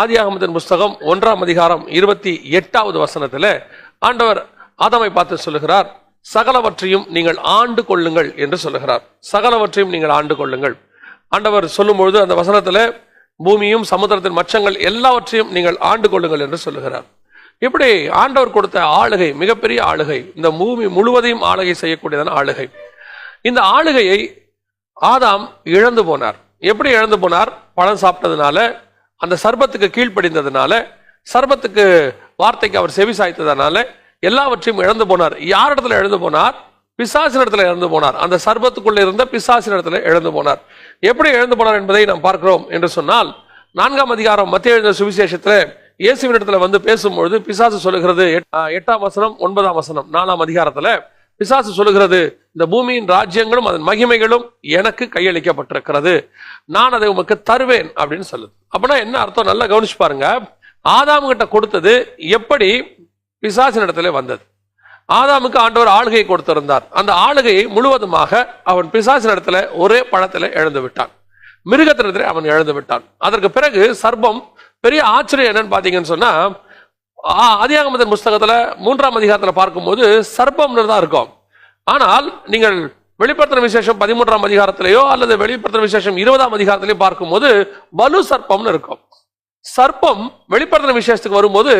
ஆதியாகமத்தின் புஸ்தகம் ஒன்றாம் அதிகாரம் இருபத்தி எட்டாவது வசனத்தில் ஆண்டவர் ஆதாமை பார்த்து சொல்லுகிறார் சகலவற்றையும் நீங்கள் ஆண்டு கொள்ளுங்கள் என்று சொல்லுகிறார். சகலவற்றையும் நீங்கள் ஆண்டு கொள்ளுங்கள். ஆண்டவர் சொல்லும்பொழுது அந்த வசனத்தில் பூமியும் சமுத்திரத்தின் மச்சங்கள் எல்லாவற்றையும் நீங்கள் ஆண்டு கொள்ளுங்கள் என்று சொல்லுகிறார். இப்படி ஆண்டவர் கொடுத்த ஆளுகை மிகப்பெரிய ஆளுகை இந்த பூமி முழுவதையும் ஆளுகை செய்யக்கூடியதான ஆளுகை. இந்த ஆளுகையை ஆதாம் இழந்து போனார். எப்படி இழந்து போனார்? பழம் சாப்பிட்டதுனால அந்த சர்பத்துக்கு கீழ்ப்படிந்ததுனால சர்பத்துக்கு வார்த்தைக்கு அவர் செவி சாய்த்ததுனால எல்லாவற்றையும் இழந்து போனார். யார் இடத்துல இழந்து போனார்? பிசாசின் இடத்துல இழந்து போனார். அந்த சர்பத்துக்குள்ளே இருந்த பிசாசின் இடத்துல இழந்து போனார். எப்படி இழந்து போனார் என்பதை நாம் பார்க்கிறோம் என்று சொன்னால் நான்காம் அதிகாரம் மத்திய எழுந்த சுவிசேஷத்தில் இயேசுவின் இடத்துல வந்து பேசும்பொழுது பிசாசு சொல்லுகிறது எட்டாம் வசனம் ஒன்பதாம் வசனம் நாலாம் அதிகாரத்தில் பிசாசு சொல்லுகிறது இந்த பூமியின் ராஜ்யங்களும் அதன் மகிமைகளும் எனக்கு கையளிக்கப்பட்டிருக்கிறது. நான் அதை உமக்கு தருவேன் அப்படின்னு சொல்லுது. அப்படின்னா என்ன அர்த்தம்? நல்லா கவனிச்சு பாருங்க. ஆதாம் கிட்ட கொடுத்தது எப்படி பிசாசின் இடத்துல வந்தது. ஆதாமுக்கு ஆண்டவர் ஆளுகை கொடுத்திருந்தார். அந்த ஆளுகையை முழுவதுமாக அவன் பிசாசின் இடத்துல ஒரே பழத்தில் இழந்து விட்டான். மிருகத்தினத்திலே அவன் இழந்து விட்டான். அதற்கு பிறகு சர்பம் பெரிய ஆச்சரியம் என்னன்னு பார்த்தீங்கன்னு சொன்னா ஆ, புஸ்தகத்தில் மூன்றாம் அதிகாரத்தில் பார்க்கும்போது சர்ப்பம்னு தான் இருக்கும். ஆனால் நீங்கள் வெளிப்படுத்தின விசேஷம் பதிமூன்றாம் அதிகாரத்திலேயோ அல்லது வெளிப்படுத்தின விசேஷம் இருபதாம் அதிகாரத்திலேயோ பார்க்கும்போது வலு சர்ப்பம்னு இருக்கும். சர்ப்பம் வெளிப்படுத்தின விசேஷத்துக்கு வரும்போது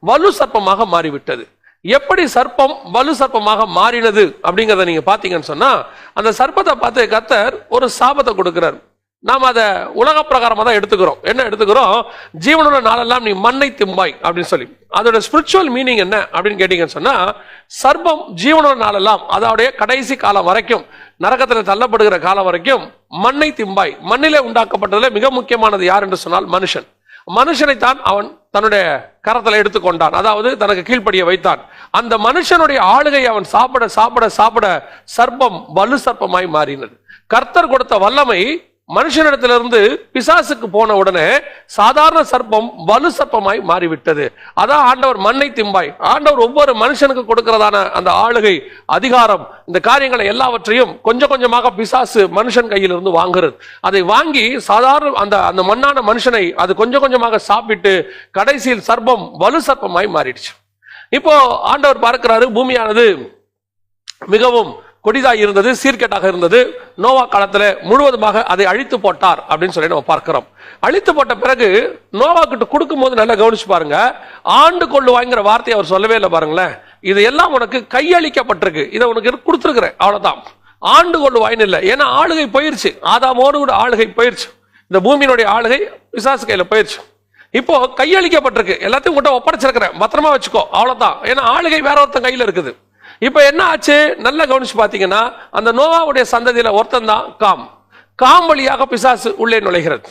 வலு சர்ப்பமாக மாறிவிட்டது. எப்படி சர்ப்பம் வலு சர்ப்பமாக மாறினது அப்படிங்கிறத நீங்க பாத்தீங்கன்னு சொன்னா அந்த சர்ப்பத்தை பார்த்து கத்தர் ஒரு சாபத்தை கொடுக்கிறார். நாம் அதை உலக பிரகாரமாக தான் எடுத்துக்கிறோம். என்ன எடுத்துக்கிறோம்? ஜீவனோட நாளெல்லாம் நீ மண்ணை திம்பாய் அப்படின்னு சொல்லி. அதோட ஸ்பிரிச்சுவல் மீனிங் என்ன அப்படின்னு கேட்டீங்கன்னு சொன்னால் சர்பம் ஜீவனோட நாளெல்லாம் அதோடைய கடைசி காலம் வரைக்கும் நரகத்தில் தள்ளப்படுகிற காலம் வரைக்கும் மண்ணை திம்பாய். மண்ணிலே உண்டாக்கப்பட்டதில் மிக முக்கியமானது யார் என்று சொன்னால் மனுஷன். மனுஷனைத்தான் அவன் தன்னுடைய கரத்தில் எடுத்துக்கொண்டான் அதாவது தனக்கு கீழ்ப்படிய வைத்தான். அந்த மனுஷனுடைய ஆளுகை அவன் சாப்பிட சாப்பிட சாப்பிட சர்ப்பம் வலு சர்ப்பமாய் மாறினது. கர்த்தர் கொடுத்த வல்லமை மனுஷனிடத்திலிருந்து பிசாசுக்கு போன உடனே சாதாரண சர்ப்பம் வலு சர்ப்பமாய் மாறிவிட்டது. அதான் ஆண்டவர் மண்ணை திம்பாய். ஆண்டவர் ஒவ்வொரு மனுஷனுக்கு கொடுக்கிறதான அந்த ஆளுகை அதிகாரம். இந்த காரியங்களை எல்லாவற்றையும் கொஞ்சம் கொஞ்சமாக பிசாசு மனுஷன் கையிலிருந்து வாங்குறது. அதை வாங்கி சாதாரண அந்த அந்த மண்ணான மனுஷனை அது கொஞ்சம் கொஞ்சமாக சாப்பிட்டு கடைசியில் சர்ப்பம் வலு சர்ப்பமாய் மாறிடுச்சு. இப்போ ஆண்டவர் பார்க்கிறாரு பூமியானது மிகவும் கொடிதாக இருந்தது சீர்கேட்டாக இருந்தது. நோவா காலத்தில் முழுவதுமாக அதை அழித்து போட்டார் அப்படின்னு சொல்லி நம்ம பார்க்கிறோம். அழித்து போட்ட பிறகு நோவா கிட்ட கொடுக்கும் போது நல்லா கவனிச்சு பாருங்க. ஆண்டு கொள்ளுவாங்கிற வார்த்தையை அவர் சொல்லவே இல்லை பாருங்களேன். இது எல்லாம் உனக்கு கையளிக்கப்பட்டிருக்கு. இதை உனக்கு கொடுத்துருக்குறேன். அவ்வளோதான் ஆண்டு கொள்ளுவாயின்னு இல்லை. ஏன்னா ஆளுகை போயிருச்சு. ஆதாமோடு கூட ஆளுகை போயிருச்சு. இந்த பூமியினுடைய ஆளுகை விசாசு கையில் போயிருச்சு. இப்போ கையளிக்கப்பட்டிருக்கு. எல்லாத்தையும் உங்கள்கிட்ட ஒப்படைச்சிருக்கிறேன். பத்திரமா வச்சுக்கோ. அவ்வளோதான் ஏன்னா ஆளுகை வேற ஒருத்தன் கையில் இருக்குது. இப்போ என்ன ஆச்சு? நல்லா கவனிச்சு பார்த்தீங்கன்னா அந்த நோவாவுடைய சந்ததியில ஒருத்தன் தான் காம். காம் வழியாக பிசாசு உள்ளே நுழைகிறது.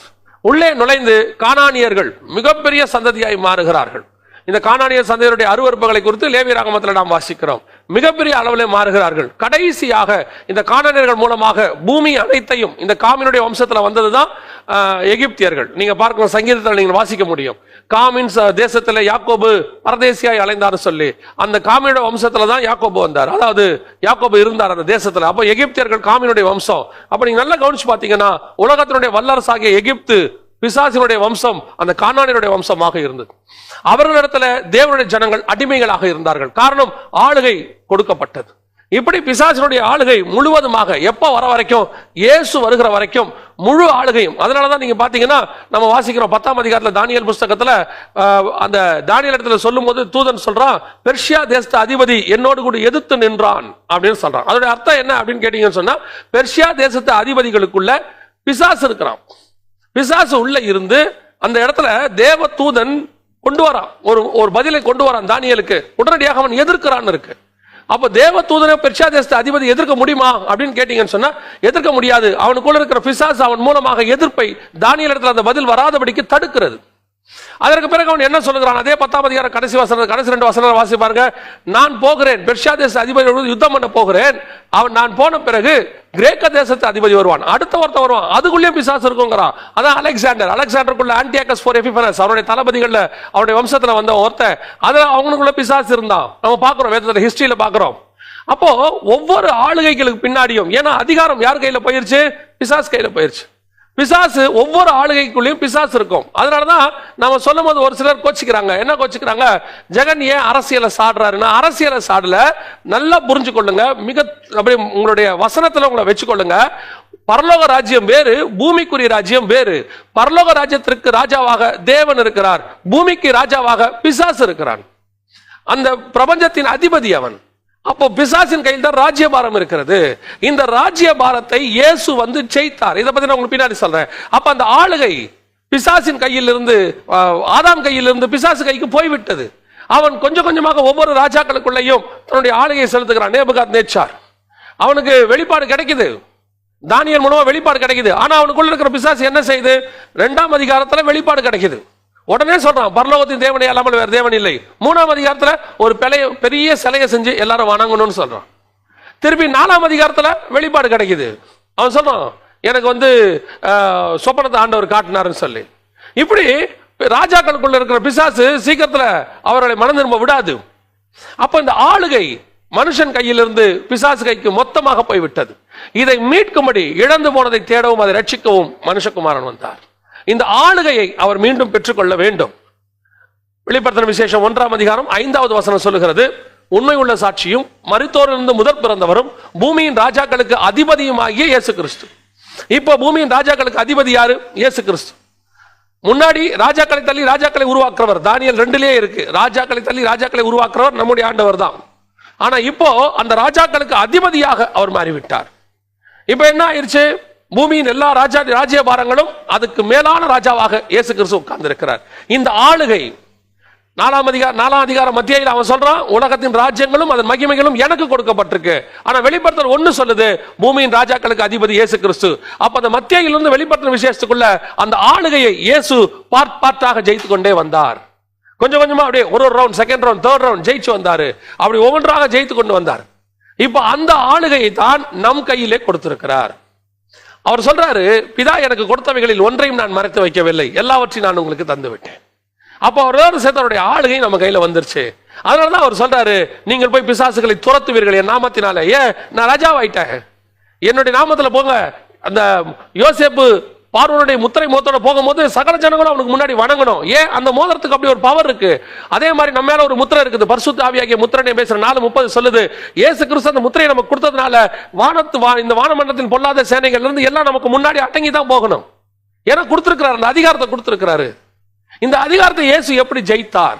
உள்ளே நுழைந்து காணானியர்கள் மிகப்பெரிய சந்ததியாய் மாறுகிறார்கள். இந்த கானானியர் சந்ததியருடைய அருவருப்புகளை குறித்து லேவி ராகமத்தில் நாம் வாசிக்கிறோம். மிகப்பெரிய அளவில் மாறுகிறார்கள். கடைசியாக இந்த காணானியர்கள் மூலமாக பூமி அனைத்தையும் இந்த காமினுடைய வம்சத்தில் வந்தது தான் எகிப்தியர்கள். நீங்கள் பார்க்கிற சங்கீதத்தில் நீங்கள் வாசிக்க முடியும். காமின் ச- யாக்கோபு பரதேசியாய் அலைந்தார் சொல்லி அந்த காமியோட வம்சத்தில் தான் யாக்கோபு வந்தார். அதாவது யாக்கோபு இருந்தார் அந்த தேசத்தில். அப்போ எகிப்தியர்கள் காமினுடைய வம்சம். அப்போ நீங்க நல்லா கவனிச்சு பார்த்தீங்கன்னா உலகத்தினுடைய வல்லரசாகிய எகிப்து பிசாசினுடைய வம்சம் அந்த கானானியருடைய வம்சமாக இருந்தது. அவர்களிடத்துல தேவனுடைய ஜனங்கள் அடிமைகளாக இருந்தார்கள். காரணம் ஆளுகை கொடுக்கப்பட்டது. இப்படி பிசாசினுடைய ஆளுகை முழுவதுமாக எப்போ வர வரைக்கும்? இயேசு வருகிற வரைக்கும் முழு ஆளுகையும். அதனால தான் நீங்கள் பார்த்தீங்கன்னா நம்ம வாசிக்கிறோம் பத்தாம் அதிகாரத்தில் தானியல் புஸ்தகத்தில் அந்த தானியல் இடத்துல சொல்லும்போது தூதன் சொல்கிறான் பெர்ஷியா தேசத்து அதிபதி என்னோடு கூட எதிர்த்து நின்றான் அப்படின்னு சொல்கிறான் அதோட அர்த்தம் என்ன அப்படின்னு கேட்டீங்கன்னு சொன்னால் பெர்ஷியா தேசத்து அதிபதிகளுக்குள்ள பிசாசு இருக்கிறான். பிசாசு உள்ளே இருந்து அந்த இடத்துல தேவ தூதன் கொண்டு வரான். ஒரு ஒரு பதிலை கொண்டு வரான் தானியலுக்கு. உடனடியாக அவன் எதிர்க்கிறான்னு இருக்கு. அப்ப தேவ தூதனை பெர்ஷியா அதிபதி எதிர்க்க முடியுமா அப்படின்னு கேட்டீங்கன்னு சொன்னா எதிர்க்க முடியாது. அவனுக்குள்ள இருக்கிற பிசாஸ் அவன் மூலமாக எதிர்ப்பை தானியல் இடத்துல அந்த பதில் வராதபடிக்கு தடுக்கிறது. அதற்கு பிறகு அவன் என்ன சொல்லுகிறான்? அதே பத்தாம் அதிகாரம் கடைசி வசனம் கடைசி ரெண்டு வசனம் வாசி பாருங்க. நான் போகிறேன். பெர்ஷியா தேச அதிபதியோடு யுத்தம் பண்ண போகிறேன். அவன் நான் போன பிறகு கிரேக்க தேசத்து அதிபதி வருவான். அடுத்த ஒருத்தன் வருவான். அதுக்குள்ளேயே பிசாசு இருக்குங்கிறான். அதான் அலெக்சாண்டர். அலெக்சாண்டருக்குள்ள ஆன்டியாக்கஸ் ஃபோர் எஃபிபனஸ் அவருடைய தளபதிகள்ல அவருடைய வம்சத்துல வந்த ஒருத்தன். அதுல அவங்களுக்குள்ள பிசாசு இருந்தான். நம்ம பாக்குறோம் வேதத்துல ஹிஸ்டரியில பாக்குறோம் அப்போ ஒவ்வொரு ஆளுகைகளுக்கு பின்னாடியும் ஏன்னா அதிகாரம் யார் கையில போயிருச்சு? பிசாஸ் கையில போயிருச்சு. பிசாசு ஒவ்வொரு ஆளுகைக்குள்ளேயும் பிசாசு இருக்கும். அதனால தான் நம்ம சொல்லும் போது ஒரு சிலர் கோச்சிக்கிறாங்க. என்ன கோச்சிக்கிறாங்க? ஜெகன் ஏன் அரசியலை சாடுறாருன்னா அரசியலை சாடல. நல்லா புரிஞ்சு கொள்ளுங்க மிக அப்படி உங்களுடைய வசனத்தில் உங்களை வச்சுக்கொள்ளுங்க. பரலோக ராஜ்யம் வேறு பூமிக்குரிய ராஜ்யம் வேறு. பரலோக ராஜ்யத்திற்கு ராஜாவாக தேவன் இருக்கிறார். பூமிக்கு ராஜாவாக பிசாசு இருக்கிறான். அந்த பிரபஞ்சத்தின் அதிபதி அவன். அப்போ பிசாசின் கையில் தான் ராஜ்யபாரம் இருக்கிறது. இந்த ராஜ்யபாரத்தை இயேசு வந்து ஜெயித்தார். இதை பத்தி நான் உங்களுக்கு பின்னாடி சொல்றேன். அப்ப அந்த ஆளுகை பிசாசின் கையிலிருந்து ஆதாம் கையிலிருந்து பிசாசு கைக்கு போய்விட்டது. அவன் கொஞ்சம் கொஞ்சமாக ஒவ்வொரு ராஜாக்களுக்குள்ளேயும் தன்னுடைய ஆளுகையை செலுத்துகிறான். நேபுகாத் நேச்சார் அவனுக்கு வெளிப்பாடு கிடைக்குது. தானியல் மூலமா வெளிப்பாடு கிடைக்குது. ஆனா அவனுக்குள்ள இருக்கிற பிசாசு என்ன செய்யுது? ரெண்டாம் அதிகாரத்துல வெளிப்பாடு கிடைக்குது. உடனே சொல்றான் பரலோகத்தின் தேவனை அல்லாமல் வேற தேவன் இல்லை. மூணாம் அதிகாரத்துல ஒரு பிழைய பெரிய சிலையை செஞ்சு எல்லாரும் வணங்கணும்னு சொல்றான். திருப்பி நாலாம் அதிகாரத்துல வெளிப்பாடு கிடைக்குது. அவன் சொல்றான் எனக்கு வந்து சொப்பனத்தை ஆண்டவர் காட்டினாருன்னு சொல்லி. இப்படி ராஜாக்களுக்குள்ள இருக்கிற பிசாசு சீக்கிரத்துல அவர்களை மனம் திரும்ப விடாது. அப்ப இந்த ஆளுகை மனுஷன் கையிலிருந்து பிசாசு கைக்கு மொத்தமாக போய்விட்டது. இதை மீட்கும்படி இழந்து போனதை தேடவும் அதை ரட்சிக்கவும் மனுஷகுமாரன் வந்தார். இந்த ஆளுகையை அவர் மீண்டும் பெற்றுக்கொள்ள வேண்டும். வெளிப்படுத்தின விசேஷம் ஒன்றாம் அதிகாரம் ஐந்தாவது வசனம் சொல்லுகிறது உண்மை உள்ள சாட்சியும் மருத்துவரிலிருந்து முதற் பிறந்தவரும் பூமியின் ராஜாக்களுக்கு அதிபதியுமாகிய இயேசு கிறிஸ்து இப்போ பூமியின் ராஜாக்களுக்கு அதிபதி யாரு? இயேசு கிறிஸ்து முன்னாடி ராஜாக்களை தள்ளி ராஜாக்களை உருவாக்குறவர் தானியல் ரெண்டுலேயே இருக்கு. ராஜாக்களை தள்ளி ராஜாக்களை உருவாக்குறவர் நம்முடைய ஆண்டவர் தான். ஆனா இப்போ அந்த ராஜாக்களுக்கு அதிபதியாக அவர் மாறிவிட்டார். இப்போ என்ன ஆயிடுச்சு பூமியின் எல்லா ராஜா ராஜ்யபாரங்களும் அதுக்கு மேலான ராஜாவாக இயேசு கிறிஸ்து உட்கார்ந்திருக்கிறார். இந்த ஆளுகை நாலாம் அதிகார நாலாம் அதிகார மத்தியில் அவன் சொல்றான் உலகத்தின் ராஜ்யங்களும் அதன் மகிமைகளும் எனக்கு கொடுக்கப்பட்டிருக்கு. ஆனா வெளிப்படுத்தல் ஒண்ணு சொல்லுது பூமியின் ராஜாக்களுக்கு அதிபதி இயேசு கிறிஸ்து. அப்ப அந்த மத்தியிலிருந்து வெளிப்படுத்தின விசேஷத்துக்குள்ள அந்த ஆளுகையை இயேசு பார்ட் பார்ட்டாக ஜெயித்து கொண்டே வந்தார். கொஞ்சம் கொஞ்சமா அப்படியே ஒரு ஒரு round second round third round ஜெயிச்சு வந்தாரு. அப்படி ஒவ்வொன்றாக ஜெயித்து கொண்டு வந்தார். இப்ப அந்த ஆளுகையை தான் நம் கையிலே கொடுத்திருக்கிறார். அவர் சொல்றாரு பிதா எனக்கு கொடுத்தவைகளில் ஒன்றையும் நான் மறைத்து வைக்கவில்லை. எல்லாவற்றையும் நான் உங்களுக்கு தந்து விட்டேன் அப்போ அவரோட சேர்த்து அவருடைய ஆளுகை நம்ம கையில வந்துருச்சு. அதனால தான் அவர் சொல்றாரு நீங்கள் போய் பிசாசுகளை துரத்துவீர்கள் என் நாமத்தினால. ஏன்? நான் ராஜாவாயிட்டேன். என்னுடைய நாமத்தில் போங்க. அந்த யோசேப்பு பார்வனுடைய முத்திரை மோத்தோட போகும்போது சகல ஜனங்களும் அவனுக்கு முன்னாடி வணங்கணும். ஏன்? அந்த மோதிரத்துக்கு அப்படி ஒரு பவர் இருக்கு. அதே மாதிரி நம்ம மேல ஒரு முத்திரை இருக்குது. பரிசுத்த ஆவியாகிய முத்திரனை பேசுற நாலு முப்பது சொல்லுது. இயேசு கிறிஸ்து அந்த முத்திரையை நமக்கு கொடுத்ததுனால வானத்து வா இந்த வானமண்டலத்தின் பொல்லாத சேனைகள் இருந்து எல்லாம் நமக்கு முன்னாடி அடங்கி தான் போகணும். ஏன்னா கொடுத்திருக்கிறாரு. அந்த அதிகாரத்தை கொடுத்திருக்கிறாரு. இந்த அதிகாரத்தை இயேசு எப்படி ஜெயித்தார்?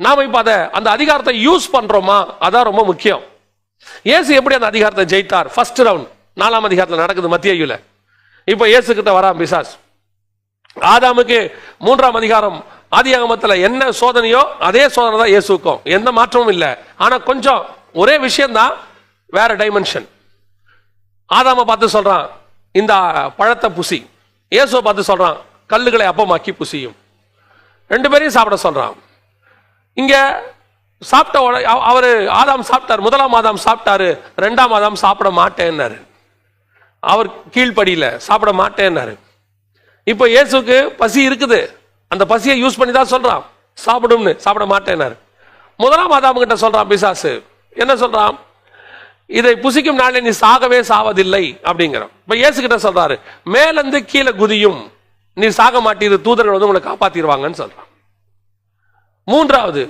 நாம இப்ப அதை அந்த அதிகாரத்தை யூஸ் பண்றோமா? அதான் ரொம்ப முக்கியம். இயேசு எப்படி அந்த அதிகாரத்தை ஜெயித்தார்? ஃபர்ஸ்ட் ரவுண்ட் நாலாம் அதிகாரத்தில் நடக்குது மத்தியில இப்போ இயேசு கிட்ட வரான் பிசாஸ். ஆதாமுக்கு மூன்றாம் அதிகாரம் ஆதியாகமத்தில் என்ன சோதனையோ அதே சோதனை தான் இயேசுக்கும். எந்த மாற்றமும் இல்லை. ஆனால் கொஞ்சம் ஒரே விஷயம்தான் வேற டைமென்ஷன் ஆதாம பார்த்து சொல்றான் இந்த பழத்தை புசி. இயேசுவை பார்த்து சொல்றான் கல்லுகளை அப்பமாக்கி புசியும். ரெண்டு பேரையும் சாப்பிட சொல்றான். இங்க சாப்பிட்ட அவர் ஆதாம் சாப்பிட்டார் முதலாம் ஆதாம் சாப்பிட்டாரு ரெண்டாம் ஆதாம் சாப்பிட மாட்டேன்னாரு. அவர் கீழ்ப்படியில சாப்பிட மாட்டேன்னாரு. இப்போ இயேசுக்கு பசி இருக்குது. அந்த பசியை யூஸ் பண்ணி தான் சொல்றான். சாப்பிடும்னு சாப்பிட மாட்டேன்னாரு. முதலாம் ஆதாம் கிட்ட சொல்றான் பிசாசு. என்ன சொல்றான்? இதை புசிக்கும் நாளே நீ சாகவே சாவதில்லை அப்படிங்கிறான். இப்ப இயேசு கிட்ட சொல்றாரு கீழே குதியும். நீ சாக மாட்டீர் தூதர்கள் வந்து உங்களை காப்பாத்திடுவாங்கன்னு சொல்றான். மூன்றாவது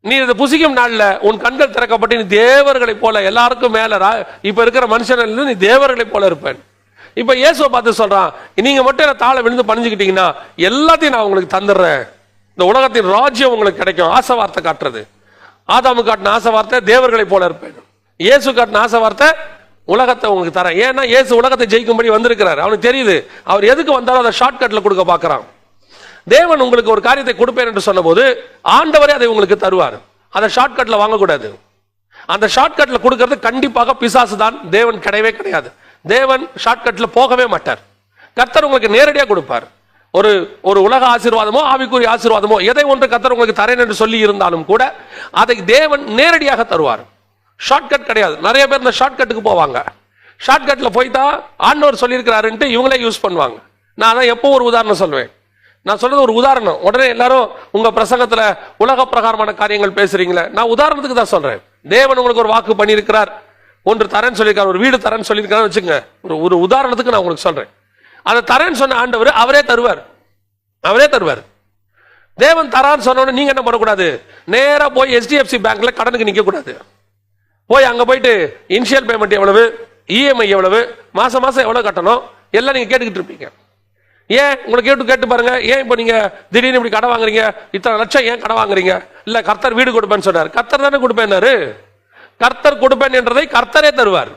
நீ இதை புசிக்கும் நாளில் உன் கண்கள் திறக்கப்பட்டு நீ தேவர்களை போல எல்லாருக்கும் மேல ரா- இருக்கிற மனுஷன் நீ தேவர்களை போல இருப்பேன். இப்போ இயேசுவை பார்த்து சொல்கிறான் நீங்கள் மட்டும் என்ன தாழ விழுந்து பணிஞ்சுக்கிட்டீங்கன்னா எல்லாத்தையும் நான் உங்களுக்கு தந்துடுறேன். இந்த உலகத்தின் ராஜ்யம் உங்களுக்கு கிடைக்கும். ஆசை வார்த்தை காட்டுறது. ஆதாமு காட்டின ஆசை வார்த்தை தேவர்களை போல இருப்பேன். இயேசு காட்டின ஆசை வார்த்தை உலகத்தை உங்களுக்கு தரேன். ஏன்னா இயேசு உலகத்தை ஜெயிக்கும்படி வந்திருக்கிறார். அவனுக்கு தெரியுது அவர் எதுக்கு வந்தாலும் அதை ஷார்ட்கட்டில் கொடுக்க பார்க்குறான். தேவன் உங்களுக்கு ஒரு காரியத்தை கொடுப்பேன் என்று சொன்னபோது ஆண்டவரே அதை உங்களுக்கு தருவார். அதை ஷார்ட்கட்டில் வாங்கக்கூடாது. அந்த ஷார்ட்கட்டில் கொடுக்கறது கண்டிப்பாக பிசாசு தான். தேவன் கிடையவே கிடையாது. தேவன் ஷார்ட்கட்டில் போகவே மாட்டார். கர்த்தர் உங்களுக்கு நேரடியாக கொடுப்பார். ஒரு ஒரு உலக ஆசீர்வாதமோ ஆவிக்குரிய ஆசீர்வாதமோ எதை ஒன்று கத்தர் உங்களுக்கு தரேன் என்று சொல்லி இருந்தாலும் கூட அதை தேவன் நேரடியாக தருவார். ஷார்ட்கட் கிடையாது. நிறைய பேர் இந்த ஷார்ட்கட்டுக்கு போவாங்க. ஷார்ட்கட்டில் போய் தான் ஆண்டவர் சொல்லியிருக்கிறாருன்ட்டு இவங்களே யூஸ் பண்ணுவாங்க. நான் அதான் எப்போ ஒரு உதாரணம் சொல்லுவேன் நான் சொல்றது ஒரு உதாரணம். உடனே எல்லாரும் உங்க பிரசங்கத்துல உலக பிரகாரமான காரியங்கள் பேசுறீங்களே நான் உதாரணத்துக்கு தான் சொல்றேன். தேவன் உங்களுக்கு ஒரு வாக்கு பண்ணியிருக்கிறார். ஒன்று தரேன்னு சொல்லியிருக்காரு ஒரு வீடு தரேன்னு சொல்லியிருக்காரு வச்சுங்க ஒரு ஒரு உதாரணத்துக்கு நான் உங்களுக்கு சொல்றேன். அதை தரேன்னு சொன்ன ஆண்டவர் அவரே தருவார். அவரே தருவார். தேவன் தரான்னு சொன்ன நீங்க என்ன பண்ணக்கூடாது? நேரா போய் ஹெச்டிஎஃப்சி பேங்க்ல கடனுக்கு நிக்க கூடாது போய் அங்க போயிட்டு இனிஷியல் பேமெண்ட் எவ்வளவு? இஎம்ஐ எவ்வளவு? மாசம் மாசம் எவ்வளவு கட்டணும்? எல்லாம் நீங்க கேட்டுக்கிட்டு இருப்பீங்க. ஏன் உங்களை கேட்டு கேட்டு பாருங்க? ஏன் இப்போ நீங்க திடீர்னு இப்படி கடை வாங்குறீங்க? இத்தனை லட்சம் ஏன் கடை வாங்குறீங்க? இல்ல கர்த்தர் வீடு கொடுப்பேன்னு சொன்னார். கர்த்தர் தானே கொடுப்பேன்னாரு கர்த்தர் கொடுப்பேன் என்றதை கர்த்தரே தருவார்.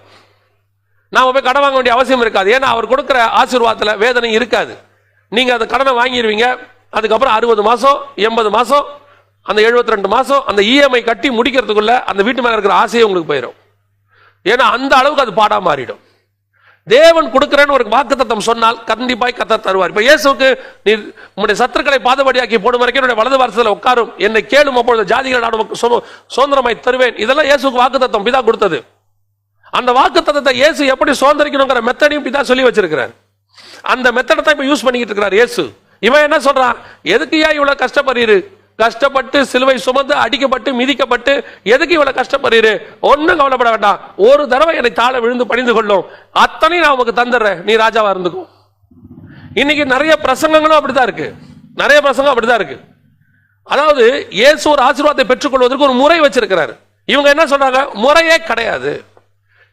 நாம போய் கடன் வாங்க வேண்டிய அவசியம் இருக்காது. ஏன்னா அவர் கொடுக்குற ஆசீர்வாதத்தில் வேதனை இருக்காது. நீங்க அந்த கடனை வாங்கிடுவீங்க அதுக்கப்புறம் அறுபது மாசம் எண்பது மாசம் அந்த 72 ரெண்டு மாசம் அந்த இஎம்ஐ கட்டி முடிக்கிறதுக்குள்ள அந்த வீட்டு மேல இருக்கிற ஆசையே உங்களுக்கு போயிடும் ஏன்னா அந்த அளவுக்கு அது பாடா மாறிடும். தேவன் கொடுக்கிறேன்னு ஒரு வாக்குத்தத்தம் சொன்னால் கண்டிப்பாய் கத்த தருவார். இப்ப இயேசுக்கு நீ உன்னுடைய சத்துருக்களை பாதபடியாக்கி போடும் வரைக்கும் என்னுடைய வலது வாரத்தில் உட்காரும். என்னை கேளும் அப்பொழுது ஜாதிகள் நான் உமக்கு சுதந்திரமாய் தருவேன். இதெல்லாம் இயேசுக்கு வாக்குத்தத்தம் பிதா கொடுத்தது. அந்த வாக்குத்தத்தத்தை இயேசு எப்படி சுதந்திரிக்கணுங்கிற மெத்தடையும் பிதா சொல்லி வச்சிருக்கிறார். அந்த மெத்தடை தான் இப்ப யூஸ் பண்ணிக்கிட்டு இருக்கிறார் இயேசு. இவன் என்ன சொல்றான்? எதுக்குயா இவ்வளவு கஷ்டப்படுறீரு? கஷ்டப்பட்டு சிலுவை சுமந்து அடிக்கப்பட்டு மிதிக்கப்பட்டு எதுக்கு இவ்வளவு கஷ்டப்படுறீரு? ஒன்றும் கவலைப்பட வேண்டாம். ஒரு தடவை என்னை தாழ விழுந்து பணிந்து கொள்ளும். அத்தனையும் நான் உனக்கு தந்துடுறேன். நீ ராஜாவா இருந்துக்கும் இன்னைக்கு நிறைய பிரசங்கங்களும் அப்படிதான் இருக்கு. நிறைய பிரசங்கம் அப்படிதான் இருக்கு. அதாவது இயேசு ஒரு ஆசீர்வாதத்தை பெற்றுக்கொள்வதற்கு ஒரு முறை வச்சிருக்கிறாரு. இவங்க என்ன சொல்றாங்க? முறையே கிடையாது.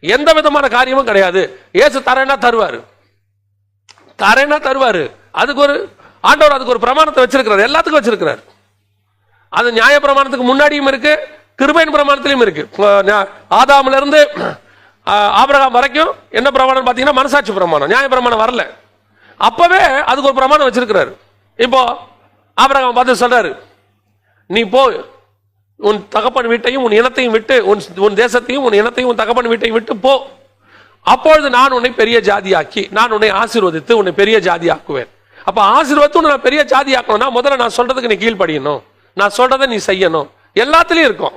எந்த விதமான காரியமும் கிடையாது. இயேசு தரேன்னா தருவாரு. தரேன்னா தருவாரு. அதுக்கு ஒரு ஆண்டவர் அதுக்கு ஒரு பிரமாணத்தை வச்சிருக்கிறார். எல்லாத்துக்கும் வச்சிருக்கிறார். அது நியாய பிரமாணத்துக்கு முன்னாடியும் இருக்கு கிருபையின் பிரமாணத்திலையும் இருக்கு. இப்போ இருந்து ஆபரகம் வரைக்கும் என்ன பிரமாணம் பார்த்தீங்கன்னா மனசாட்சி பிரமாணம் நியாய பிரமாணம் வரல. அப்பவே அதுக்கு ஒரு பிரமாணம் வச்சிருக்கிறாரு. இப்போ ஆபரகம் பார்த்து சொல்றாரு நீ போ உன் தகப்பன் வீட்டையும் உன் இனத்தையும் விட்டு உன் உன் தேசத்தையும் உன் இனத்தையும் உன் தகப்பன் வீட்டையும் விட்டு போ. அப்பொழுது நான் உன்னை பெரிய ஜாதியாக்கி நான் உன்னை ஆசீர்வதித்து உன்னை பெரிய ஜாதி ஆக்குவேன் அப்ப ஆசீர்வத்து உன்னை நான் பெரிய ஜாதி ஆக்கணும்னா முதல்ல நான் சொல்றதுக்கு நீ கீழ்படியணும் நான் சொல்றதை நீ செய்யணும். எல்லாத்துலயும் இருக்கும்.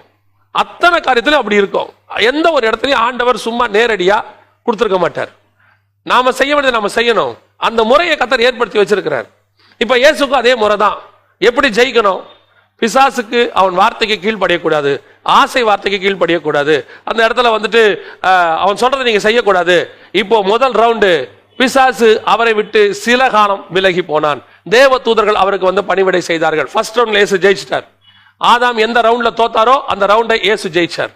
அத்தனை காரியத்திலும் அப்படி இருக்கும். எந்த ஒரு இடத்துலயும் ஆண்டவர் சும்மா நேரடியா கொடுத்துருக்க மாட்டார். நாம செய்ய வேண்டியதை நாம செய்யணும். அந்த முறையை கத்தர் ஏற்படுத்தி வச்சிருக்கிறார். இப்ப இயேசுக்கும் அதே முறை தான் எப்படி ஜெயிக்கணும்? பிசாசுக்கு அவன் வார்த்தைக்கு கீழ்ப்படியக்கூடாது. ஆசை வார்த்தைக்கு கீழ்ப்படியக்கூடாது. அந்த இடத்துல வந்துட்டு அவன் சொல்றதை நீங்க செய்யக்கூடாது. இப்போ முதல் ரவுண்டு பிசாசு அவரை விட்டு சில காலம் விலகி போனான். தேவ தூதர்கள் அவருக்கு வந்து பணிவிடை செய்தார்கள். ஃபர்ஸ்ட் ரவுண்ட்ல இயேசு ஜெயிச்சிட்டார். ஆதாம் எந்த ரவுண்ட்ல தோத்தாரோ அந்த ரவுண்டை இயேசு ஜெயிச்சார்.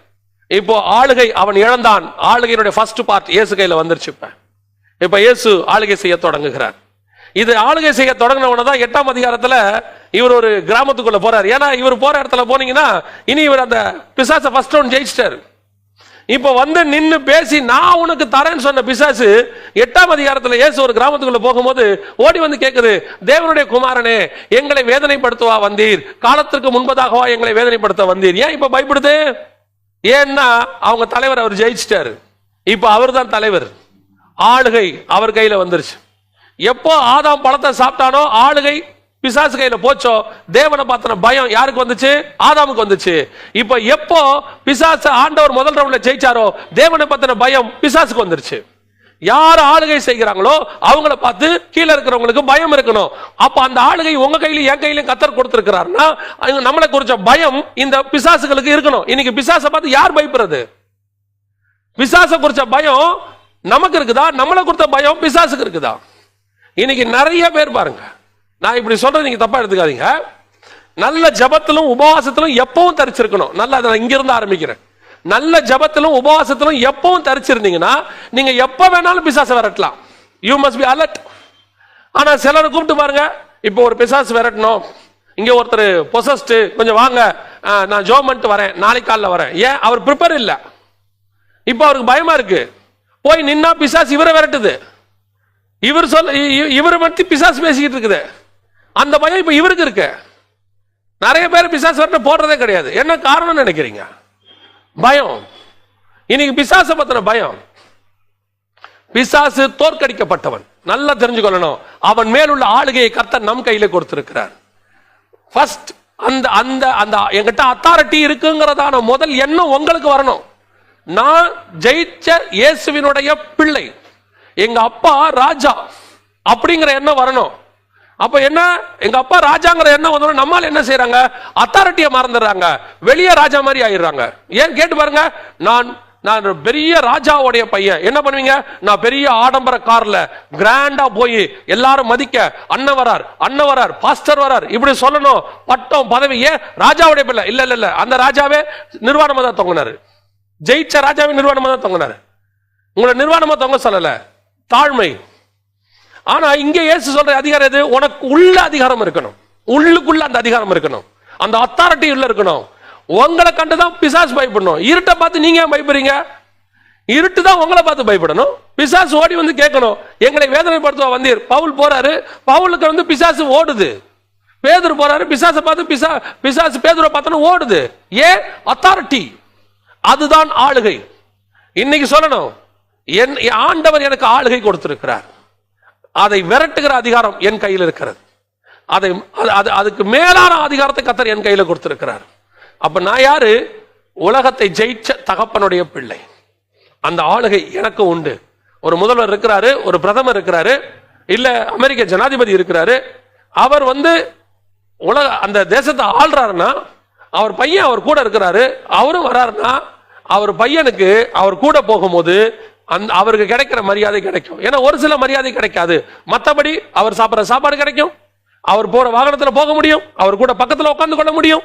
இப்போ ஆளுகை அவன் இழந்தான். ஆளுகையினுடைய ஃபர்ஸ்ட் பார்ட் இயேசு கையில வந்துருச்சு இப்ப. இப்ப இயேசு ஆளுகை செய்ய தொடங்குகிறார். இது ஆளுகை செய்ய தொடங்கினவன தான் எட்டாம் அதிகாரத்துல இவர் ஒரு கிராமத்துக்குள்ள போறார். ஏன்னா இவர் போற இடத்துல போனீங்கன்னா இனி இவர் அந்த பிசாச ஃபர்ஸ்ட் ரவுண்ட் ஜெயிச்சிட்டாரு. இப்போ வந்து நின்று பேசி நான் உனக்கு தரேன்னு சொன்ன பிசாசு எட்டாம் அதிகாரத்தில் இயேசு ஒரு கிராமத்துக்குள்ள போகும்போது ஓடி வந்து கேட்குது தேவனுடைய குமாரனே எங்களை வேதனைப்படுத்துவா வந்தீர். காலத்திற்கு முன்பதாகவா எங்களை வேதனைப்படுத்த வந்தீர். ஏன் இப்போ பயப்படுது? ஏன்னா அவங்க தலைவர் அவர் ஜெயிச்சிட்டாரு. இப்போ அவர் தான் தலைவர். ஆளுகை அவர் கையில் வந்துருச்சு. எப்போ ஆதாம் பழத்தை சாப்பிட்டானோ ஆளுகை பிசாசு கையில போச்சோ? தேவனை பார்த்தன பயம். யாருக்கு வந்துச்சு? ஆதாமுக்கு வந்துச்சு. இப்ப எப்போ பிசாசு ஆண்டவர் முதல் ரவுண்ட்ல ஜெயிச்சாரோ தேவனை பார்த்தன பயம் பிசாசுக்கு வந்துருச்சு. யார் ஆளுகை செய்கிறாங்களோ அவங்கள பார்த்து கீழே இருக்கிறவங்களுக்கு பயம் இருக்கணும். அப்ப அந்த ஆளுகை உங்க கையிலையும் என் கையிலையும் கத்தர் கொடுத்துருக்கிறாருன்னா அவங்க நம்மளை குறிச்ச பயம் இந்த பிசாசுகளுக்கு இருக்கணும். இன்னைக்கு பிசாசை பார்த்து யார் பயப்படுறது? பிசாசை குறிச்ச பயம் நமக்கு இருக்குதா? நம்மளை கொடுத்த பயம் பிசாசுக்கு இருக்குதா? இன்னைக்கு நிறைய பேர் பாருங்க. நான் இப்படி சொல்றது நீங்க தப்பா எடுத்துக்காதீங்க. நல்ல ஜபத்திலும் உபவாசத்திலும் எப்பவும் தரிச்சிருக்கணும். நல்ல அதை இங்கிருந்து ஆரம்பிக்கிறேன். நல்ல ஜபத்திலும் உபவாசத்திலும் எப்பவும் தரிச்சிருந்தீங்கன்னா நீங்க எப்ப வேணாலும் பிசாசை விரட்டலாம். யூ மஸ்ட் பி அலர்ட் ஆனா சிலரை கூப்பிட்டு பாருங்க. இப்போ ஒரு பிசாசு விரட்டணும். இங்க ஒருத்தர் பொசஸ்ட் கொஞ்சம் வாங்க. நான் ஜோம் பண்ணிட்டு வரேன். நாளைக்கு காலைல வரேன். ஏன்? அவர் ப்ரிப்பேர் இல்லை. இப்போ அவருக்கு பயமா இருக்கு. போய் நின்னா பிசாசு இவரை விரட்டுது. இவர் சொல் இ- இவரை பற்றி பிசாசு பேசிக்கிட்டு இருக்குது. அந்த பயம் இப்ப இவருக்கு இருக்கு. நிறைய பேர் பிசாசு வரட்டு போடுறதே கிடையாது. என்ன காரணம் நினைக்கிறீங்க? பயம். இன்னைக்கு பிசாசை பத்தின பயம். பிசாசு தோற்கடிக்கப்பட்டவன். நல்லா தெரிஞ்சுக்கொள்ளணும். அவன் மேலுள்ள ஆளுகையை கத்த நம் கையில கொடுத்திருக்கிறார். ஃபர்ஸ்ட் அந்த அந்த அந்த என்கிட்ட அத்தாரிட்டி இருக்குங்கிறதான முதல் எண்ணம் உங்களுக்கு வரணும். நான் ஜெயிச்ச இயேசுவினுடைய பிள்ளை. எங்க அப்பா ராஜா. அப்படிங்கிற எண்ணம் வரணும். அப்ப என்ன? எங்க அப்பா ராஜாங்கிற எண்ணம் வந்தோம் நம்மால் என்ன செய்யறாங்க அத்தாரிட்டியை மறந்துடுறாங்க. வெளியே ராஜா மாதிரி ஆயிடுறாங்க. ஏன் கேட்டு பாருங்க? நான் நான் பெரிய ராஜாவுடைய பையன். என்ன பண்ணுவீங்க? நான் பெரிய ஆடம்பர கார்ல கிராண்டா போய் எல்லாரும் மதிக்க அண்ணன் வரார் அண்ணன் வரார் பாஸ்டர் வரார் இப்படி சொல்லணும். பட்டம் பதவி. ஏன்? ராஜாவுடைய பிள்ளை. இல்ல இல்ல இல்ல. அந்த ராஜாவே நிர்வாணமா தான் தொங்கினாரு. ஜெயிச்ச ராஜாவே நிர்வாணமா தான் தொங்கினாரு. உங்களை நிர்வாணமா தொங்க சொல்லல. தாழ்மை. ஆனா இங்க இயேசு சொல்ற அதிகாரம் எது? உனக்கு உள்ள அதிகாரம் இருக்கணும். உள்ளுக்குள்ள அந்த அதிகாரம் இருக்கணும். அந்த அத்தாரிட்டி உள்ள இருக்கணும். உங்களை கண்டுதான் பிசாசு பயப்படணும். இருட்டை பார்த்து நீங்க ஏன் பயப்படுறீங்க? இருட்டு தான் உங்களை பார்த்து பயப்படணும். பிசாசு ஓடி வந்து கேட்கணும். எங்களை வேதனைப்படுத்துவா வந்தீர். பவுல் போறாரு. பவுலுக்கு வந்து பிசாசு ஓடுது. பேதர் போறாரு. பிசாசை பார்த்து பிசா பிசாசு பேதுரை பார்த்தோன்னு ஓடுது. ஏன் அத்தாரிட்டி அதுதான் ஆளுகை. இன்னைக்கு சொல்லணும். என் ஆண்டவர் எனக்கு ஆளுகை கொடுத்திருக்கிறார். அதை விரட்டுகிற அதிகாரம் என் கையில் இருக்கிறது. அதை அது- அது அதுக்கு மேலான அதிகாரத்தை கத்தர் என் கையில் கொடுத்திருக்கிறார். அப்ப நான் யாரு? உலகத்தை ஜெயிச்ச தகப்பனுடைய பிள்ளை. அந்த ஆளுகை எனக்கு உண்டு. ஒரு முதல்வர் இருக்கிறாரு ஒரு பிரதமர் இருக்கிறாரு இல்ல அமெரிக்க ஜனாதிபதி இருக்கிறாரு. அவர் வந்து உலக அந்த தேசத்தை ஆள்றாருன்னா அவர் பையன் அவர் கூட இருக்கிறாரு அவரும் வராருன்னா அவர் பையனுக்கு அவர் கூட போகும்போது அந்த அவருக்கு கிடைக்கிற மரியாதை கிடைக்கும். ஏன்னா ஒரு சில மரியாதை கிடைக்காது. மற்றபடி அவர் சாப்பிட்ற சாப்பாடு கிடைக்கும். அவர் போற வாகனத்தில் போக முடியும். அவர் கூட பக்கத்தில் உட்காந்து கொள்ள முடியும்.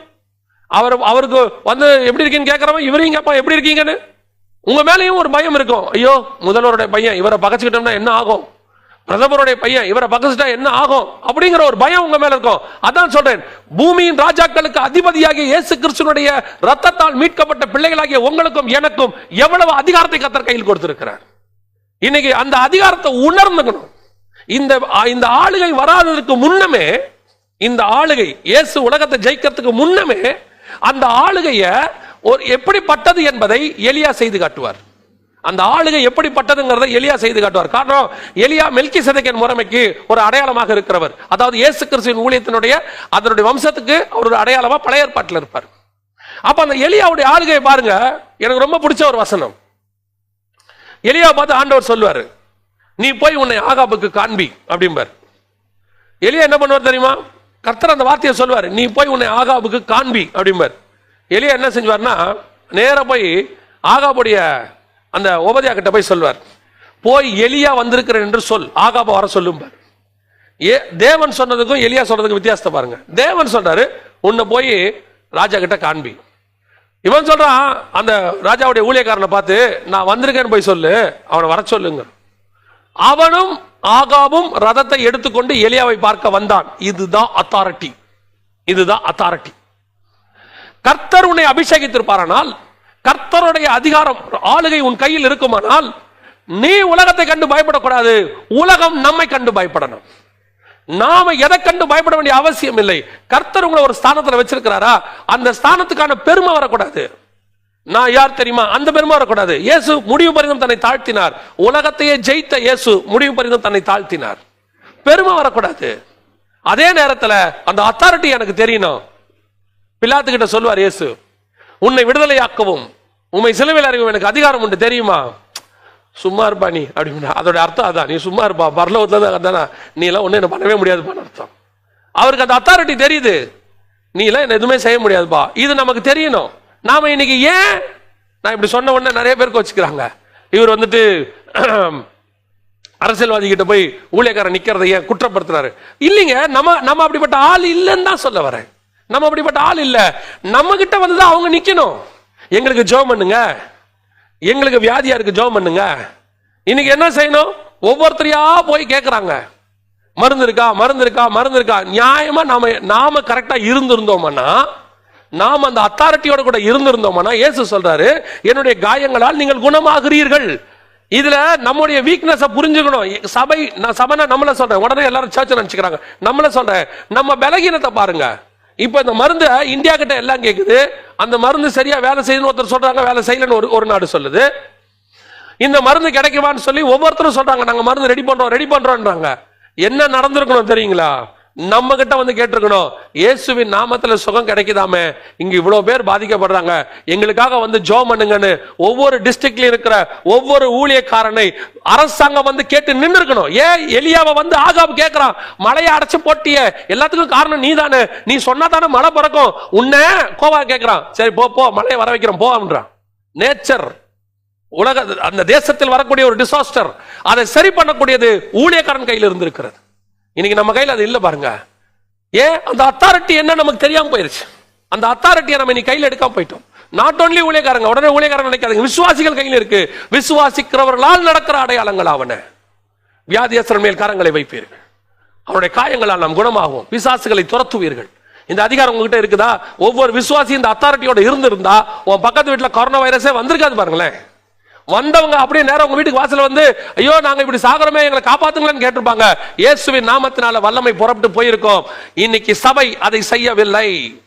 அவர் அவருக்கு வந்து எப்படி இருக்கீங்கன்னு கேட்கறவன் இவரையும் கேட்பான் எப்படி இருக்கீங்கன்னு? உங்க மேலேயும் ஒரு பயம் இருக்கும். ஐயோ முதல்வருடைய பையன் இவரை பகச்சுக்கிட்டோம்னா என்ன ஆகும்? பிரதமருடைய பையன் இவரை பகசிட்டா என்ன ஆகும்? அப்படிங்கிற ஒரு பயம் உங்க மேல இருக்கும். அதான் சொல்றேன். பூமியின் ராஜாக்களுக்கு அதிபதியாகிய இயேசு கிறிஸ்துனுடைய ரத்தத்தால் மீட்கப்பட்ட பிள்ளைகளாகிய உங்களுக்கும் எனக்கும் எவ்வளவு அதிகாரத்தை கத்தர் கையில் கொடுத்திருக்கிறார்? இன்னைக்கு அந்த அதிகாரத்தை உணர்ந்துக்கணும். இந்த இந்த ஆளுகை வராததற்கு முன்னமே இந்த ஆளுகை இயேசு உலகத்தை ஜெயிக்கிறதுக்கு முன்னமே அந்த ஆளுகைய ஒரு எப்படிப்பட்டது என்பதை எளியா செய்து காட்டுவார். அந்த ஆளுகை எப்படிப்பட்டதுங்கிறத எலியா செய்து காட்டுவார். காரணம் எலியா மெல்கி சதைக்கன் முறைமைக்கு ஒரு அடையாளமாக இருக்கிறவர். அதாவது இயேசு கிறிஸ்துவின் ஊழியத்தினுடைய அதனுடைய வம்சத்துக்கு அவர் ஒரு அடையாளமா பழைய ஏற்பாட்டில் இருப்பார். அப்ப அந்த எலியாவுடைய ஆளுகையை பாருங்க. எனக்கு ரொம்ப பிடிச்ச ஒரு வசனம். எலியா பார்த்து ஆண்டவர் சொல்லுவார் நீ போய் உன்னை ஆகாபுக்கு காண்பி அப்படிம்பார். எலியா என்ன பண்ணுவார் தெரியுமா? கர்த்தர் அந்த வார்த்தையை சொல்லுவார் நீ போய் உன்னை ஆகாபுக்கு காண்பி அப்படிம்பார். எலியா என்ன செஞ்சுவார்னா நேராக போய் ஆகாபுடைய அந்த ஓபதியா கிட்ட போய் சொல்வார் போய் எலியா வந்திருக்கிறேன் என்று சொல் ஆகாப வர சொல்லும்பார் ஏ தேவன் சொன்னதுக்கும் எலியா சொன்னதுக்கும் வித்தியாசத்தை பாருங்க. தேவன் சொல்றாரு உன்னை போய் ராஜா கிட்ட காண்பி. இவன் சொல்றான் அந்த ராஜாவுடைய ஊழியக்காரனை பார்த்து நான் வந்திருக்கேன்னு போய் சொல்லு அவனை வர சொல்லுங்க. அவனும் ஆகாவும் ரதத்தை எடுத்துக்கொண்டு எலியாவை பார்க்க வந்தான். இதுதான் அத்தாரிட்டி இதுதான் அத்தாரிட்டி கர்த்தர் உன்னை அபிஷேகித்திருப்பாரானால் கர்த்தருடைய அதிகாரம் ஆளுகை உன் கையில் இருக்குமானால் நீ உலகத்தை கண்டு பயப்படக்கூடாது. உலகம் நம்மை கண்டு பயப்படணும். நாம எதை கண்டு பயப்பட வேண்டிய அவசியம் இல்லை. கர்த்தர் உங்களை ஒரு ஸ்தானத்தில் வச்சிருக்கிறாரா? அந்த ஸ்தானத்துக்கான பெருமை வரக்கூடாது. நான் யார் தெரியுமா? அந்த பெருமை வரக்கூடாது. இயேசு முடிவு பரிதம் தன்னை தாழ்த்தினார். உலகத்தையே ஜெயித்த இயேசு முடிவு பரிதம் தன்னை தாழ்த்தினார். பெருமை வரக்கூடாது. அதே நேரத்தில் அந்த அத்தாரிட்டி எனக்கு தெரியணும். பிள்ளாத்துக்கிட்ட சொல்லுவார் இயேசு உன்னை விடுதலையாக்கவும். உண்மை சிலுவையில் அறிவும் எனக்கு அதிகாரம் உண்டு தெரியுமா? சும்மா இருப்பா நீ அப்படின்னா அதோட அர்த்தம் அதான். நீ சும்மா இருப்பா பரலோகத்தில் தான் தானே நீ எல்லாம் ஒன்றும் என்ன பண்ணவே முடியாதுப்பான்னு அர்த்தம். அவருக்கு அந்த அத்தாரிட்டி தெரியுது. நீ எல்லாம் என்ன எதுவுமே செய்ய முடியாதுப்பா. இது நமக்கு தெரியணும். நாம இன்னைக்கு ஏன் நான் இப்படி சொன்ன உடனே நிறைய பேருக்கு வச்சுக்கிறாங்க. இவர் வந்துட்டு அரசியல்வாதி கிட்ட போய் ஊழியக்காரன் நிக்கிறதை ஏன் குற்றப்படுத்துறாரு? இல்லைங்க நம்ம நம்ம அப்படிப்பட்ட ஆள் இல்லைன்னு தான் சொல்ல வரேன். நம்ம அப்படிப்பட்ட ஆள் இல்லை. நம்ம கிட்ட வந்துதான் அவங்க நிக்கணும். எங்களுக்கு ஜெபம் பண்ணுங்க. எங்களுக்கு வியாதியா இருக்கு ஜெபம் பண்ணுங்க. இன்னைக்கு என்ன செய்யணும்? ஒவ்வொருத்தரையா போய் கேட்கறாங்க மருந்து இருக்கா? மருந்து இருக்கா? மருந்து இருக்கா? நியாயமா நாம நாம கரெக்டா இருந்திருந்தோம்னா நாம் அந்த அத்தாரிட்டியோட கூட இருந்திருந்தோம்னா இயேசு சொல்றாரு என்னுடைய காயங்களால் நீங்கள் குணமாகிறீர்கள். இதுல நம்முடைய வீக்னஸ புரிஞ்சுக்கணும். சபை நான் சபைனா நம்மள சொல்றேன். உடனே எல்லாரும் சர்ச் நினைச்சுக்கிறாங்க. நம்மள சொல்றேன். நம்ம பலகீனத்தை பாருங்க. இப்ப இந்த மருந்து இந்தியா கிட்ட எல்லாம் கேக்குது. அந்த மருந்து சரியா வேலை செய்யணும்னு ஒருத்தர் சொல்றாங்க வேலை செய்யலன்னு ஒரு ஒரு நாடு சொல்லுது. இந்த மருந்து கிடைக்குமான்னு சொல்லி ஒவ்வொருத்தரும் சொல்றாங்க நாங்க மருந்து ரெடி பண்றோம் ரெடி பண்றோம்ன்றாங்க. என்ன நடந்திருக்கணும் தெரியுங்களா? நம்ம கிட்ட வந்து கேட்டிருக்கணும். இயேசுவின் நாமத்துல சுகம் கிடைக்குதாமே? இங்க இவ்வளவு பேர் பாதிக்கப்படுறாங்க. எங்களுக்காக வந்து ஜோ பண்ணுங்கன்னு ஒவ்வொரு டிஸ்ட்ரிக்ட்ல இருக்கிற ஒவ்வொரு ஊழியக்காரனை அரசாங்கம் வந்து கேட்டு நின்று இருக்கணும் ஏன் எலியாவை வந்து ஆகாப் கேட்கிறான் மழையை அடைச்சு போட்டிய. எல்லாத்துக்கும் காரணம் நீ தானே நீ சொன்னா தானே மழை பிறக்கும். உன்ன கோவா கேட்கிறான் சரி போ போ மழையை வர வைக்கிறோம் போ அப்படின்றான் நேச்சர் உலக அந்த தேசத்தில் வரக்கூடிய ஒரு டிசாஸ்டர் அதை சரி பண்ணக்கூடியது ஊழியக்காரன் கையில் இருந்திருக்கிறது இன்னைக்கு நம்ம கையில் அது இல்லை பாருங்க. ஏன்? அந்த அத்தாரிட்டி என்ன நமக்கு தெரியாம போயிருச்சு. அந்த அத்தாரிட்டியை நம்ம இன்னைக்கு கையில் எடுக்காம போயிட்டோம். நாட் ஓன்லி ஊழியக்காரங்க உடனே ஊழியக்காரங்க நினைக்காதுங்க. விசுவாசிகள் கையில் இருக்கு. விசுவாசிக்கிறவர்களால் நடக்கிற அடையாளங்கள் அவன வியாதியஸ்தர் மேல் கரங்களை வைப்பீர்கள். அவருடைய காயங்களால் நாம் குணமாகும் பிசாசுகளை துரத்துவீர்கள். இந்த அதிகாரம் உங்ககிட்ட இருக்குதா? ஒவ்வொரு விசுவாசி இந்த அத்தாரிட்டியோட இருந்திருந்தா உன் பக்கத்து வீட்டில் கொரோனா வைரஸே வந்திருக்காது பாருங்களேன். வந்தவங்க அப்படியே நேரம் உங்க வீட்டுக்கு வாசல்ல வந்து ஐயோ நாங்க இப்படி சாகரமே எங்களை காப்பாத்துங்களேன்னு கேட்டிருப்பாங்க. இயேசுவின் நாமத்தினால வல்லமை புறப்பட்டு போயிருக்கோம். இன்னைக்கு சபை அதை செய்யவில்லை.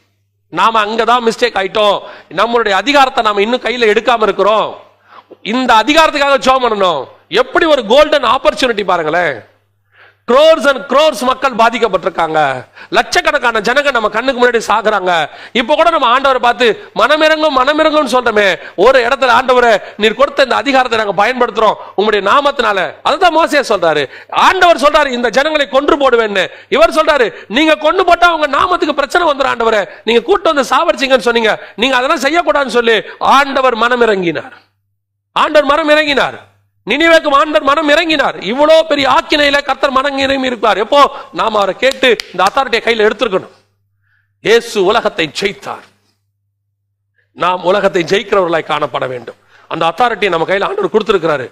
நாம அங்கதான் மிஸ்டேக் ஆயிட்டோம். நம்மளுடைய அதிகாரத்தை நாம இன்னும் கையில எடுக்காம இருக்கிறோம். இந்த அதிகாரத்துக்காக ஜோம் பண்ணணும். எப்படி ஒரு கோல்டன் ஆப்பர்ச்சுனிட்டி பாருங்களேன். க்ரோர்ஸ் அண்ட் க்ரோர்ஸ் மக்கள் பாதிக்கப்பட்டிருக்காங்க. லட்சக்கணக்கான ஜனங்க நம்ம கண்ணுக்கு முன்னாடி சாகுறாங்க. இப்போ கூட நம்ம ஆண்டவரை பார்த்து மனமிறங்கும் மனமிறங்கும்னு சொல்றோமே. ஒரு இடத்துல ஆண்டவரை நீர் கொடுத்த இந்த அதிகாரத்தை நாங்கள் பயன்படுத்துறோம் உங்களுடைய நாமத்தினால. அதுதான் மோசே சொல்றாரு. ஆண்டவர் சொல்றாரு இந்த ஜனங்களை கொன்று போடுவேன்னு. இவர் சொல்றாரு நீங்க கொண்டு போட்டா உங்க நாமத்துக்கு பிரச்சனை வந்துடும் ஆண்டவரை. நீங்க கூட்டு வந்து சாவடிச்சீங்கன்னு சொன்னீங்க. நீங்க அதெல்லாம் செய்யக்கூடாதுன்னு சொல்லி ஆண்டவர் மனம் இறங்கினார் ஆண்டவர் மனம் இறங்கினார் நினைவேக்கு ஆண்டவர் மனம் இறங்கினார். இவ்வளோ பெரிய ஆக்கினையில கர்த்தர் மனம் இறங்கி இருப்பார் எப்போ? நாம் அவரை கேட்டு இந்த அத்தாரிட்டியை கையில எடுத்திருக்கணும். இயேசு உலகத்தை ஜெயித்தார். நாம் உலகத்தை ஜெயிக்கிறவர்களாய் காணப்பட வேண்டும். அந்த அத்தாரிட்டியை நம்ம கையில ஆண்டவர் கொடுத்திருக்கிறாரு.